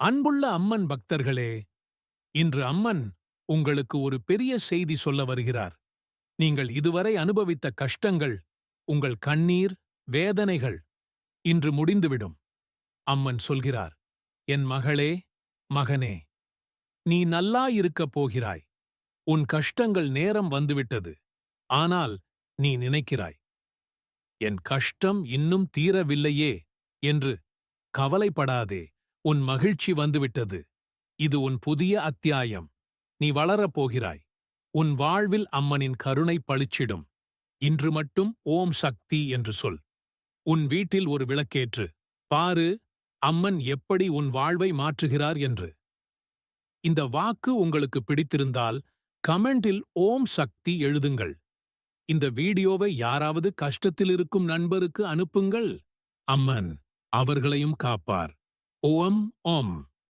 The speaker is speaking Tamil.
அன்புள்ள அம்மன் பக்தர்களே இன்று அம்மன் உங்களுக்கு ஒரு பெரிய செய்தி சொல்ல வருகிறார். நீங்கள் இதுவரை அனுபவித்த கஷ்டங்கள் உங்கள் கண்ணீர் வேதனைகள் இன்று முடிந்துவிடும் அம்மன் சொல்கிறார். என் மகளே மகனே நீ நல்லா இருக்கப் போகிறாய். உன் கஷ்டங்கள் நேரம் வந்துவிட்டது ஆனால் நீ நினைக்கிறாய். என் கஷ்டம் இன்னும் தீரவில்லையே என்று கவலைப்படாதே உன் மகிழ்ச்சி வந்துவிட்டது. இது உன் புதிய அத்தியாயம். நீ வளரப் போகிறாய் உன் வாழ்வில் அம்மனின் கருணை பளிச்சிடும். இன்று மட்டும் ஓம் சக்தி என்று சொல். உன் வீட்டில் ஒரு விளக்கேற்று. பாரு அம்மன் எப்படி உன் வாழ்வை மாற்றுகிறார் என்று. இந்த வாக்கு உங்களுக்கு பிடித்திருந்தால் கமெண்டில் ஓம் சக்தி எழுதுங்கள். இந்த வீடியோவை யாராவது கஷ்டத்தில் இருக்கும் நண்பருக்கு அனுப்புங்கள். அம்மன் அவர்களையும் காப்பார். ஓம் ஓம்